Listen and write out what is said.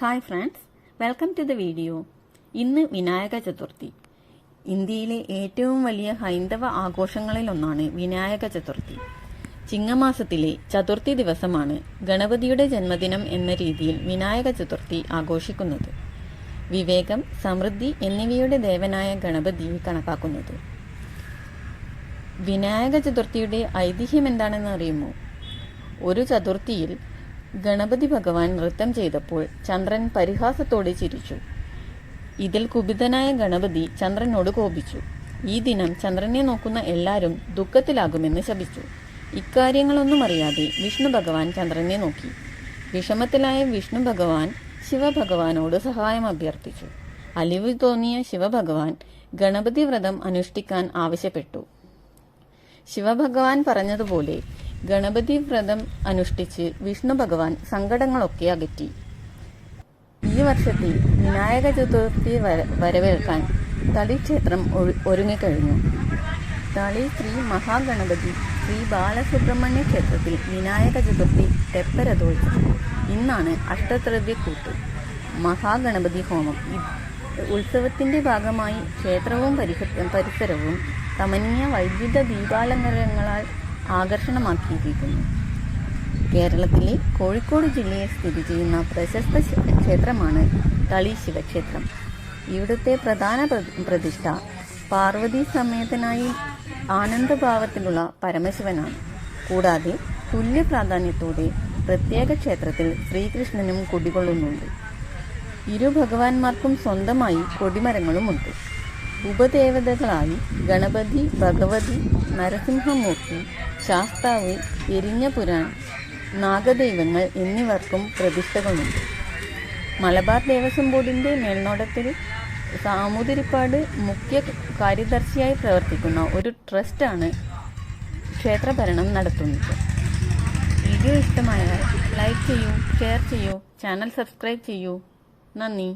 Hi friends welcome to the video. ഇന്ന് വിനായക ചതുർത്ഥി. ഇന്ത്യയിലെ ഏറ്റവും വലിയ ഹൈന്ദവ ആഘോഷങ്ങളിലൊന്നാണ് വിനായക ചതുർത്ഥി. ചിങ്ങമാസത്തിലെ ചതുർത്ഥി ദിവസമാണ് ഗണപതിയുടെ ജന്മദിനം എന്ന രീതിയിൽ വിനായക ചതുർത്ഥി ആഘോഷിക്കുന്നത്. വിവേകം സമൃദ്ധി എന്നിവയുടെ ദേവനായ ഗണപതി കണക്കാക്കുന്നത്. വിനായക ചതുർത്ഥിയുടെ ഐതിഹ്യം എന്താണെന്ന് അറിയുമോ? ഒരു ചതുർത്ഥിയിൽ ഗണപതി ഭഗവാൻ നൃത്തം ചെയ്തപ്പോൾ ചന്ദ്രൻ പരിഹാസത്തോടെ ചിരിച്ചു. ഇതിൽ കുപിതനായ ഗണപതി ചന്ദ്രനോട് കോപിച്ചു. ഈ ദിനം ചന്ദ്രനെ നോക്കുന്ന എല്ലാവരും ദുഃഖത്തിലാകുമെന്ന് ശപിച്ചു. ഇക്കാര്യങ്ങളൊന്നും അറിയാതെ വിഷ്ണു ഭഗവാൻ ചന്ദ്രനെ നോക്കി. വിഷമത്തിലായ വിഷ്ണു ഭഗവാൻ ശിവഭഗവാനോട് സഹായം അഭ്യർത്ഥിച്ചു. അലിവ് തോന്നിയ ശിവഭഗവാൻ ഗണപതി വ്രതം അനുഷ്ഠിക്കാൻ ആവശ്യപ്പെട്ടു. ശിവഭഗവാൻ പറഞ്ഞതുപോലെ ഗണപതി വ്രതം അനുഷ്ഠിച്ച് വിഷ്ണു ഭഗവാൻ സങ്കടങ്ങളൊക്കെ അകറ്റി. ഈ വർഷത്തെ വിനായക ചതുർത്ഥി വര- വരവേൽക്കാൻ തളി ക്ഷേത്രം ഒരുങ്ങിക്കഴിഞ്ഞു. തളി ശ്രീ മഹാഗണപതി ശ്രീ ബാലസുബ്രഹ്മണ്യ ക്ഷേത്രത്തിൽ വിനായക ചതുർത്ഥി തെപ്പരതോഴ്ച ഇന്നാണ് അഷ്ടദ്രവ്യക്കൂട്ട് മഹാഗണപതി ഹോമം ഉത്സവത്തിന്റെ ഭാഗമായി ക്ഷേത്രവും പരിസരവും തമന്യ വൈദ്യുത ദീപാലങ്കാരങ്ങളാൽ ആകർഷണമാക്കിയിരിക്കുന്നു. കേരളത്തിലെ കോഴിക്കോട് ജില്ലയിൽ സ്ഥിതി ചെയ്യുന്ന പ്രശസ്ത ക്ഷേത്രമാണ് തളി ശിവക്ഷേത്രം. ഇവിടുത്തെ പ്രധാന പ്രതിഷ്ഠ പാർവതി സമേതനായി ആനന്ദഭാവത്തിലുള്ള പരമശിവനാണ്. കൂടാതെ തുല്യ പ്രാധാന്യത്തോടെ പ്രത്യേക ക്ഷേത്രത്തിൽ ശ്രീകൃഷ്ണനും കുടികൊള്ളുന്നുണ്ട്. ഇരു ഭഗവാന്മാർക്കും സ്വന്തമായി കൊടിമരങ്ങളുമുണ്ട്. ഉപദേവതകളായി ഗണപതി ഭഗവതി നരസിംഹമൂർത്തി ശാസ്താവ് എരിഞ്ഞ പുരാണം നാഗദൈവങ്ങൾ എന്നിവർക്കും പ്രതിഷ്ഠകളുണ്ട്. മലബാർ ദേവസ്വം ബോർഡിന്റെ മേൽനോട്ടത്തിൽ സാമൂതിരിപ്പാട് മുഖ്യ കാര്യദർശിയായി പ്രവർത്തിക്കുന്ന ഒരു ട്രസ്റ്റാണ് ക്ഷേത്രഭരണം നടത്തുന്നത്. വീഡിയോ ഇഷ്ടമായാൽ ലൈക്ക് ചെയ്യൂ ഷെയർ ചെയ്യൂ ചാനൽ സബ്സ്ക്രൈബ് ചെയ്യൂ. നന്ദി.